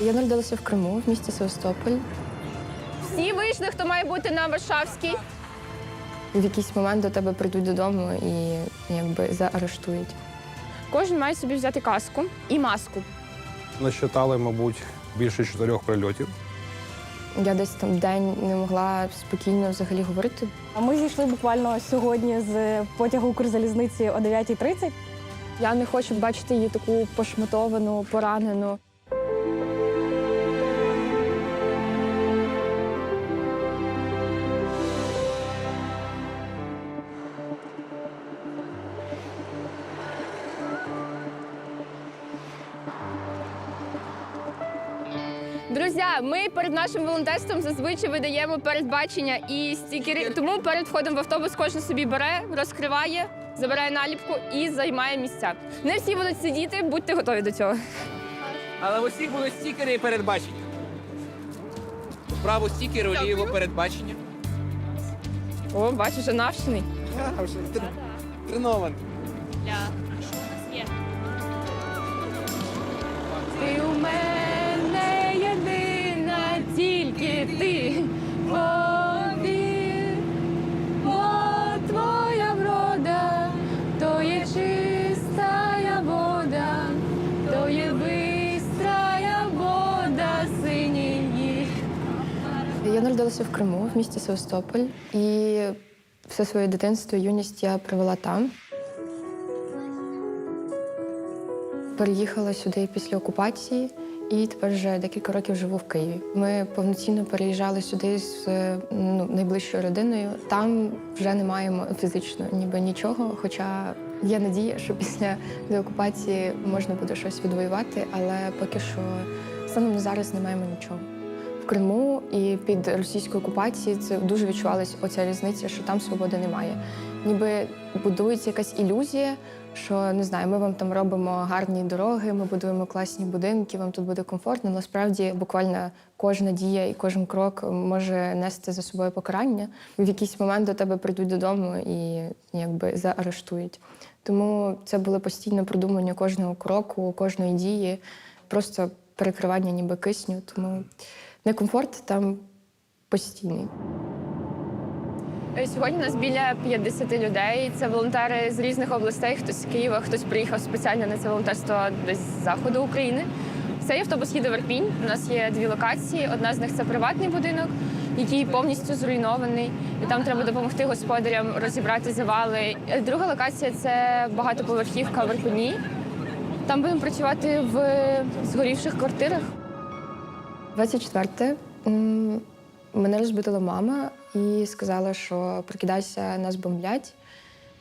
Я народилася в Криму, в місті Севастополь. Всі вийшли, хто має бути на Варшавській. В якийсь момент до тебе прийдуть додому і якби заарештують. Кожен має собі взяти каску і маску. Насчитали, мабуть, більше чотирьох прильотів. Я десь там день не могла спокійно взагалі говорити. А Ми зійшли буквально сьогодні з потягу Укрзалізниці о 9.30. Я не хочу бачити її таку пошматовану, поранену. Друзі, ми перед нашим волонтерством зазвичай видаємо передбачення і стікери. Тому перед входом в автобус кожен собі бере, розкриває, забирає наліпку і займає місця. Не всі будуть сидіти, будьте готові до цього. Але в усіх будуть стікери і передбачення. Вправо стікер, вліво передбачення. О, бачу, вже навчений. Тренований. Народилася в Криму, в місті Севастополь, і все своє дитинство, юність я провела там. Переїхала сюди після окупації і тепер вже декілька років живу в Києві. Ми повноцінно переїжджали сюди з ну, найближчою родиною. Там вже не маємо фізично ніби нічого. Хоча є надія, що після деокупації можна буде щось відвоювати, але поки що станом зараз не маємо нічого. Криму і під російською окупацією це дуже відчувалась оця різниця, що там свободи немає. Ніби будується якась ілюзія, що не знаю, ми вам там робимо гарні дороги, ми будуємо класні будинки, вам тут буде комфортно. Насправді, буквально кожна дія і кожен крок може нести за собою покарання. В якийсь момент до тебе прийдуть додому і якби заарештують. Тому це було постійне продумання кожного кроку, кожної дії, просто перекривання ніби кисню. Тому некомфорт там постійний. Сьогодні нас біля 50 людей. Це волонтери з різних областей. Хтось з Києва, хтось приїхав спеціально на це волонтерство десь з заходу України. Цей автобус їде в Ірпінь. У нас є дві локації. Одна з них це приватний будинок, який повністю зруйнований. І там треба допомогти господарям розібрати завали. Друга локація це багатоповерхівка в Ірпені. Там будемо працювати в згорівших квартирах. 24 мене розбудила мама і сказала, що прокидайся, нас бомблять.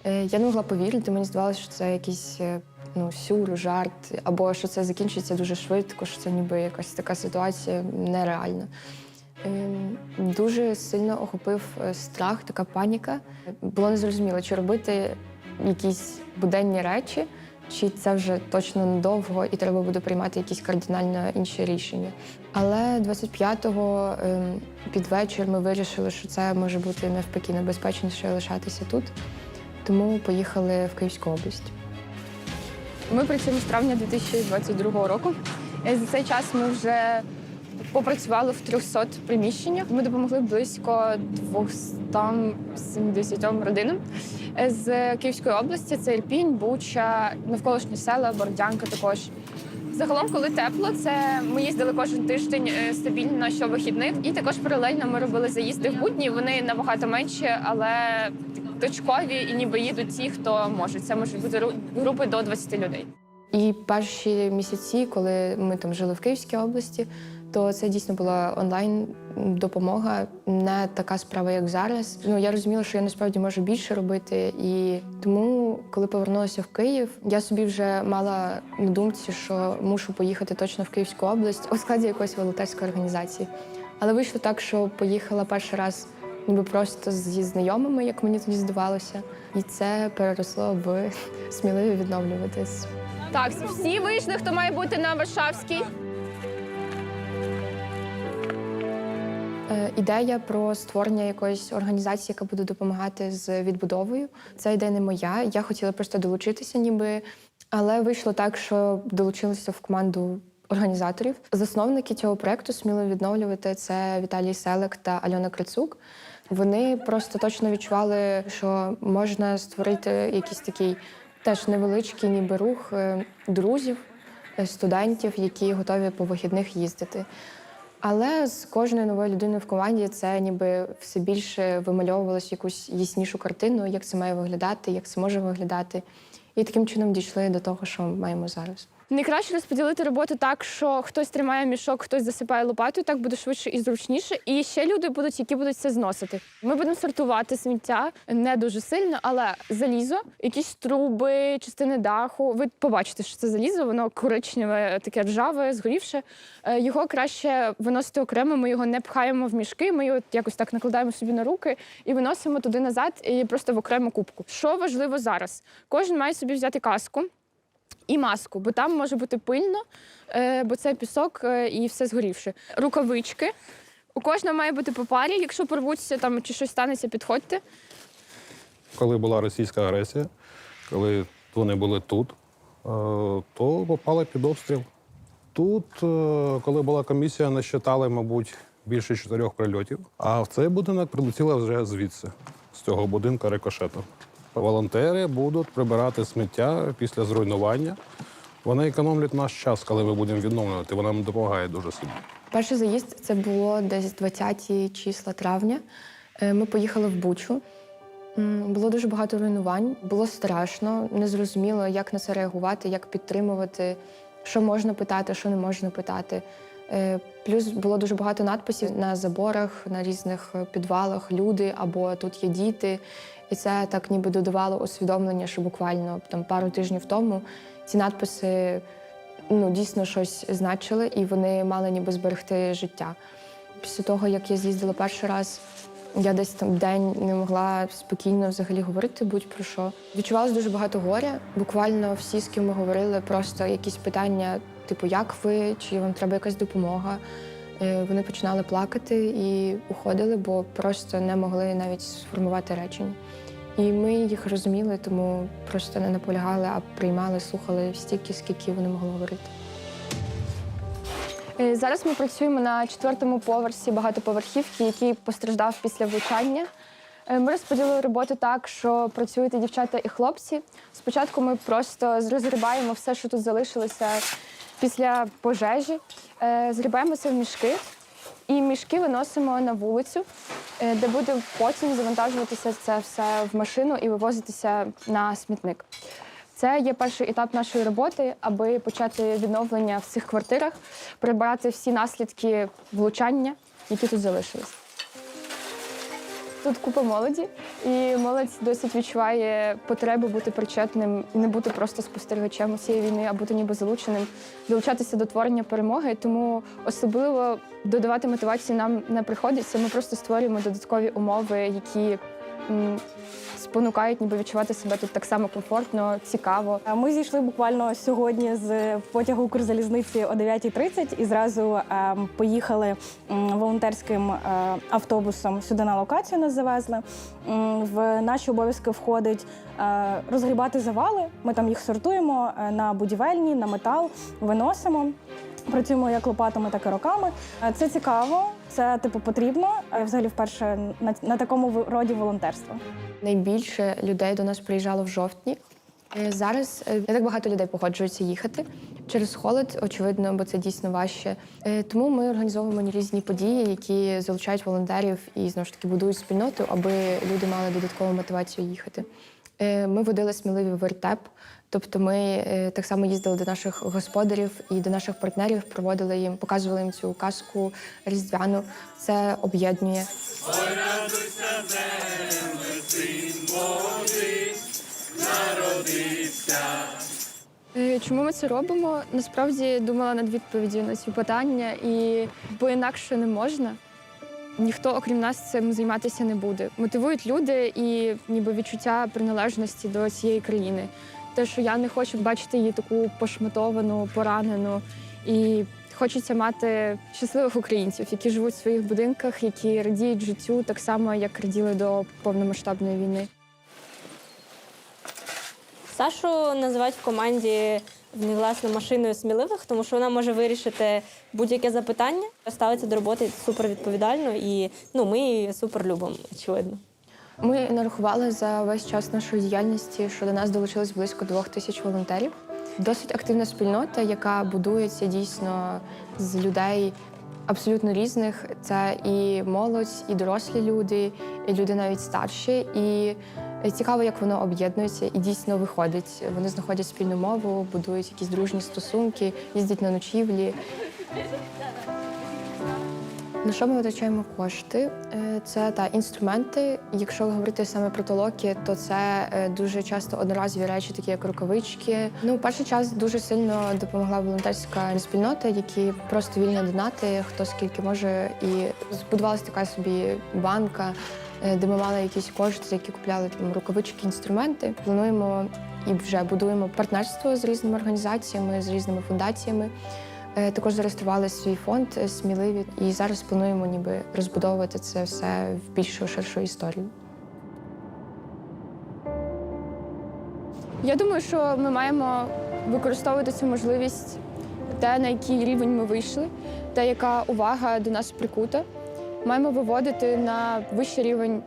Е, Я не могла повірити, мені здавалося, що це якийсь е, ну, сюр, жарт, або що це закінчиться дуже швидко, що це ніби якась така ситуація нереальна. Ем, Дуже сильно охопив е, страх, така паніка. Було незрозуміло, чи робити якісь буденні речі, чи це вже точно надовго і треба буде приймати якісь кардинально інші рішення. Але 25-го ем, під вечір ми вирішили, що це може бути навпаки небезпечніше лишатися тут. Тому поїхали в Київську область. Ми працюємо з травня 2022 року. Е, За цей час ми вже попрацювали в 300 приміщеннях. Ми допомогли близько 270 родинам. З Київської області це Ірпінь, Буча, навколишні села, Бородянка також. Загалом, коли тепло, це ми їздили кожен тиждень е, стабільно щовихідних. І також паралельно ми робили заїзди в будні. Вони набагато менші, але точкові і ніби їдуть ті, хто може. Це можуть бути ру- групи до 20 людей. І перші місяці, коли ми там жили в Київській області, то це дійсно була онлайн допомога, не така справа, як зараз. Ну я розуміла, що я насправді можу більше робити. І тому, коли повернулася в Київ, я собі вже мала на думці, що мушу поїхати точно в Київську область у складі якоїсь волонтерської організації. Але вийшло так, що поїхала перший раз ніби просто зі знайомими, як мені тоді здавалося, і це переросло в сміливі відновлюватись. Так, всі вийшли, хто має бути на Варшавській. Ідея про створення якоїсь організації, яка буде допомагати з відбудовою. Ця ідея не моя. Я хотіла просто долучитися, ніби, але вийшло так, що долучилася в команду організаторів. Засновники цього проекту сміло відновлювати це Віталій Селек та Альона Крицук. Вони просто точно відчували, що можна створити якийсь такий теж невеличкий, ніби рух е, друзів, е, студентів, які готові по вихідних їздити. Але з кожною новою людиною в команді це ніби все більше вимальовувалось якусь яснішу картину, як це має виглядати, як це може виглядати. І таким чином дійшли до того, що маємо зараз. Найкраще розподілити роботу так, що хтось тримає мішок, хтось засипає лопатою, так буде швидше і зручніше. І ще люди будуть, які будуть це зносити. Ми будемо сортувати сміття не дуже сильно, але залізо, якісь труби, частини даху. Ви побачите, що це залізо, воно коричневе, таке ржаве, згорівше. Е, Його краще виносити окремо. Ми його не пхаємо в мішки. Ми його якось так накладаємо собі на руки і виносимо туди назад, і просто в окрему кубку. Що важливо зараз? Кожен має собі взяти каску і маску, бо там може бути пильно, е, бо це пісок е, і все згорівше. Рукавички. У кожного має бути по парі. Якщо порвуться там чи щось станеться, підходьте. Коли була російська агресія, коли вони були тут, е, то попали під обстріл. Тут, коли була комісія, насчитали, мабуть, більше чотирьох прильотів. А в цей будинок прилетіла вже звідси, з цього будинку рикошетом. Волонтери будуть прибирати сміття після зруйнування. Вони економлять наш час, коли ми будемо відновлювати. Вона нам допомагає дуже сильно. Перший заїзд це було десь 20 числа травня. Е, Ми поїхали в Бучу. Було дуже багато руйнувань, було страшно, незрозуміло, як на це реагувати, як підтримувати, що можна питати, що не можна питати. Е, Плюс було дуже багато надписів на заборах, на різних е, підвалах, люди або тут є діти. І це так ніби додавало усвідомлення, що буквально там пару тижнів тому ці надписи ну, дійсно щось значили, і вони мали ніби зберегти життя. Після того, як я з'їздила перший раз, я десь там день не могла спокійно взагалі говорити будь-про що. Відчувалось дуже багато горя. Буквально всі, з ким ми говорили, просто якісь питання, типу, як ви, чи вам треба якась допомога. Е, Вони починали плакати і уходили, бо просто не могли навіть сформувати речення. І ми їх розуміли, тому просто не наполягали, а приймали, слухали стільки, скільки вони могли говорити. Е, Зараз ми працюємо на четвертому поверсі багатоповерхівки, який постраждав після влучання. Е, Ми розподілили роботу так, що працюють і дівчата і хлопці. Спочатку ми просто розгрібаємо все, що тут залишилося після пожежі, е, згрібаємо це в мішки, і мішки виносимо на вулицю, е, де буде потім завантажуватися це все в машину і вивозитися на смітник. Це є перший етап нашої роботи, аби почати відновлення в цих квартирах, прибрати всі наслідки влучання, які тут залишились. Тут купа молоді, і молодь досить відчуває потребу бути причетним і не бути просто спостерігачем усієї війни, а бути ніби залученим, долучатися до творення перемоги. Тому особливо додавати мотивації нам не приходиться. Ми просто створюємо додаткові умови, які спонукають ніби відчувати себе тут так само комфортно, цікаво. Ми зійшли буквально сьогодні з потягу Укрзалізниці о 9.30 і зразу е, поїхали волонтерським е, автобусом сюди на локацію. Нас завезли. В наші обов'язки входить е, розгрібати завали. Ми там їх сортуємо е, на будівельні, на метал, виносимо. Працюємо як лопатами, так і руками. Е, Це цікаво, це типу потрібно. Е, Взагалі, вперше на, на такому роді волонтерства. Найбільше людей до нас приїжджало в жовтні. Е, Зараз не так багато людей погоджуються їхати через холод, очевидно, бо це дійсно важче. Е, Тому ми організовуємо різні події, які залучають волонтерів і знову ж таки будують спільноту, аби люди мали додаткову мотивацію їхати. Е, Ми водили сміливий вертеп, тобто ми е, так само їздили до наших господарів і до наших партнерів, проводили їм, показували їм цю казку різдвяну. Це об'єднує. Е, Чому ми це робимо? Насправді думала над відповіддю на ці питання, і бо інакше не можна. Ніхто, окрім нас, цим займатися не буде. Мотивують люди і ніби відчуття приналежності до цієї країни. Те, що я не хочу бачити її таку пошматовану, поранену. І хочеться мати щасливих українців, які живуть в своїх будинках, які радіють життю так само, як раділи до повномасштабної війни. Сашу називають в команді власне машиною сміливих, тому що вона може вирішити будь-яке запитання, ставиться до роботи супер відповідально, і ну ми її супер любимо, очевидно. Ми нарахували за весь час нашої діяльності, що до нас долучилось близько двох тисяч волонтерів. Досить активна спільнота, яка будується дійсно з людей абсолютно різних. Це і молодь, і дорослі люди, і люди навіть старші. І цікаво, як воно об'єднується і дійсно виходить. Вони знаходять спільну мову, будують якісь дружні стосунки, їздять на ночівлі. На що ми витрачаємо кошти? Е, Це та інструменти. Якщо говорити саме про толоки, то це е, дуже часто одноразові речі, такі як рукавички. Ну, перший час дуже сильно допомогла волонтерська спільнота, які просто вільно донати, хто скільки може, і збудувалася така собі банка, е, де ми мали якісь кошти, які купляли там рукавички, інструменти. Плануємо і вже будуємо партнерство з різними організаціями, з різними фундаціями. Е, Також зареєстрували свій фонд е, сміливі, і зараз плануємо ніби розбудовувати це все в більшу ширшу історію. Я думаю, що ми маємо використовувати цю можливість, те, на який рівень ми вийшли, те, яка увага до нас прикута. Маємо виводити на вищий рівень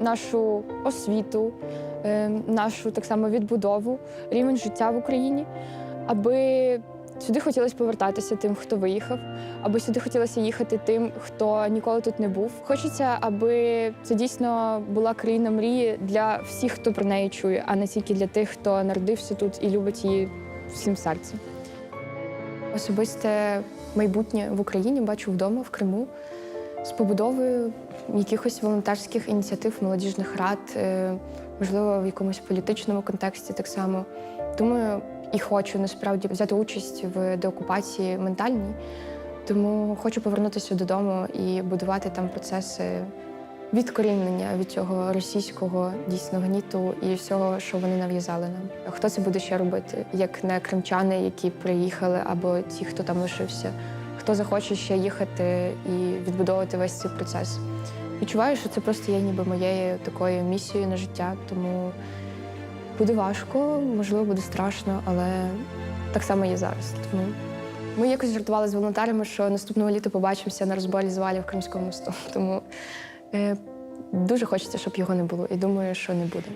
нашу освіту, е, нашу так само відбудову, рівень життя в Україні, аби сюди хотілося повертатися тим, хто виїхав, аби сюди хотілося їхати тим, хто ніколи тут не був. Хочеться, аби це дійсно була країна мрії для всіх, хто про неї чує, а не тільки для тих, хто народився тут і любить її всім серцем. Особисте майбутнє в Україні бачу вдома, в Криму, з побудовою якихось волонтерських ініціатив, молодіжних рад, е, можливо, в якомусь політичному контексті так само. Думаю, і хочу насправді взяти участь в деокупації ментальній. Тому хочу повернутися додому і будувати там процеси відкорінення від цього російського дійсно гніту і всього, що вони нав'язали нам. Хто це буде ще робити? Як не кримчани, які приїхали, або ті, хто там лишився, хто захоче ще їхати і відбудовувати весь цей процес. Відчуваю, що це просто є ніби моєю такою місією на життя, тому буде важко, можливо, буде страшно, але так само є зараз. Тому ми якось жартували з волонтерами, що наступного літа побачимося на розборі завалів Кримського мосту. Тому е, дуже хочеться, щоб його не було, і думаю, що не буде.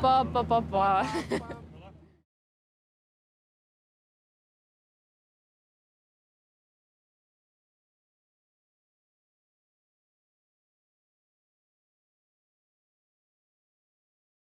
Па-па-па-па-па-па-па-па.